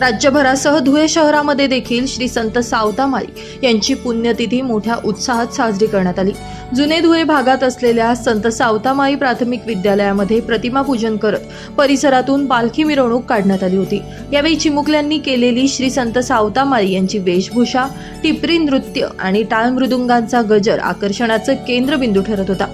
राज्यभरासह धुळे शहरामध्ये देखील श्री संत सावतामाई यांची पुण्यतिथी मोठ्या उत्साहात साजरी करण्यात आली. जुने धुळे भागात असलेल्या संत सावतामाई प्राथमिक विद्यालयामध्ये प्रतिमा पूजन करत परिसरातून पालखी मिरवणूक काढण्यात आली होती. यावेळी चिमुकल्यांनी केलेली श्री संत सावतामाई यांची वेशभूषा टिपरी नृत्य आणि टाळ मृदुंगांचा गजर आकर्षणाचं केंद्रबिंदू ठरत होता.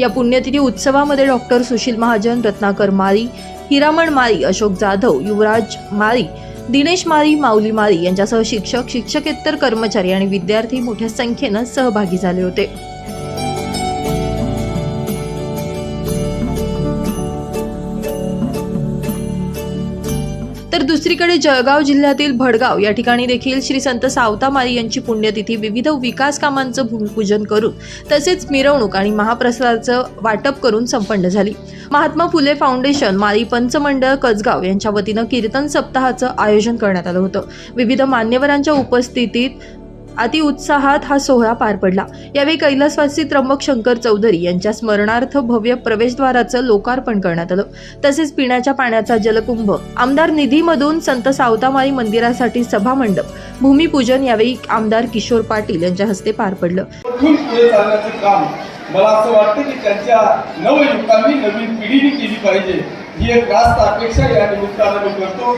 या पुण्यतिथी उत्सवामध्ये डॉक्टर सुशील महाजन रत्नाकर माळी हिरामण माळी अशोक जाधव युवराज माळी दिनेश माळी माऊली माळी यांच्यासह शिक्षक शिक्षकेतर कर्मचारी आणि विद्यार्थी मोठ्या संख्येनं सहभागी झाले होते. तर दुसरीकडे जळगाव जिल्ह्यातील भडगाव या ठिकाणी देखील श्री संत सावतामारी यांची पुण्यतिथी विविध विकास कामांचं भूमिपूजन करून तसेच मिरवणूक आणि महाप्रसादाचं वाटप करून संपन्न झाली. महात्मा फुले फाउंडेशन माळी पंचमंडळ कसगाव यांच्या वतीनं कीर्तन सप्ताहाचं आयोजन करण्यात आलं होतं. विविध मान्यवरांच्या उपस्थितीत अतिउत्साहात हा सोहळा पार पडला. यावेळी कैलासवासी त्र्यंबक शंकर चौधरी यांच्या स्मरणार्थ भव्य प्रवेशद्वाराचं लोकार्पण करण्यात आलं. तसेच पिण्याच्या पाण्याचा जलकुंभ आमदार निधीमधून संत सावतामाई मंदिरासाठी सभा मंडप भूमिपूजन यावेळी आमदार किशोर पाटील यांच्या हस्ते पार पडलं. मला असं वाटतं की त्यांच्या नवयुवकांनी नवीन पिढीने केली पाहिजे. ही एक रास्त अपेक्षा या निमित्तानं मी करतो.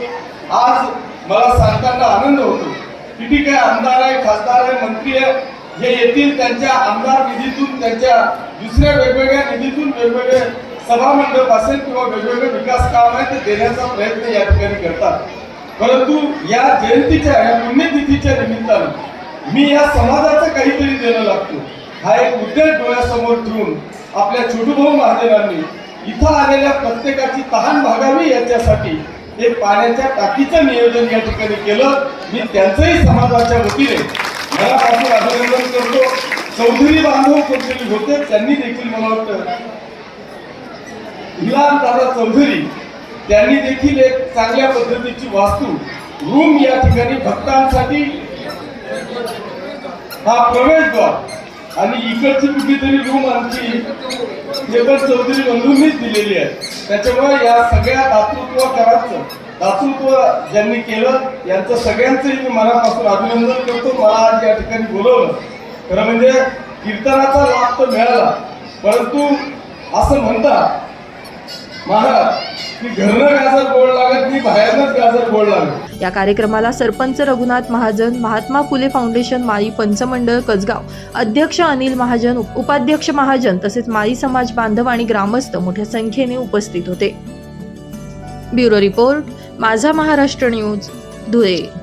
आज मला सांगताना आनंद होतो. की ठीक आहे आमदार आहे खासदार आहे मंत्री आहे हे येतील त्यांच्या आमदार निधीतून त्यांच्या दुसऱ्या वेगवेगळ्या निधीतून वेगवेगळे सभामंडप असेल किंवा वेगवेगळे विकास काम आहे ते देण्याचा प्रयत्न या ठिकाणी करतात. परंतु या जयंतीच्या या पुण्यतिथीच्या निमित्तानं मी या समाजाचं काहीतरी देणं लागतो. हा एक उद्देश डोळ्यासमोर ठेवून आपल्या छोटूभाऊ महादेवांनी इथं आलेल्या प्रत्येकाची तहान भागावी याच्यासाठी ते पाण्याच्या टाकीचं नियोजन या ठिकाणी केलं. मी त्यांचंही समाजाच्या वतीने मनापासून अभिनंदन करतो. चौधरी बांधव कोणतरी होते त्यांनी देखील मला वाटतं इलाम दादा चौधरी त्यांनी देखील एक चांगल्या पद्धतीची वास्तू रूम या ठिकाणी भक्तांसाठी हा प्रवेशद्वार आणि इकडची कितीतरी रूम आमची ते चौधरी चौधरी बंधूंनीच दिलेली आहे. त्याच्यामुळे या सगळ्या दातृत्व कराचं दातृत्व ज्यांनी केलं यांचं सगळ्यांचंही मी मनापासून अभिनंदन करतो. मला आज या ठिकाणी बोलवलं. खरं म्हणजे कीर्तनाचा लाभ तर मिळाला. परंतु असं म्हणतात महाराज की घरनं या कार्यक्रमाला सरपंच रघुनाथ महाजन महात्मा फुले फाउंडेशन माळी पंचमंडळ कसगाव अध्यक्ष अनिल महाजन उप- उपाध्यक्ष महाजन तसेच माळी समाज बांधव आणि ग्रामस्थ मोठ्या संख्येने उपस्थित होते. ब्युरो रिपोर्ट माझा महाराष्ट्र न्यूज धुळे.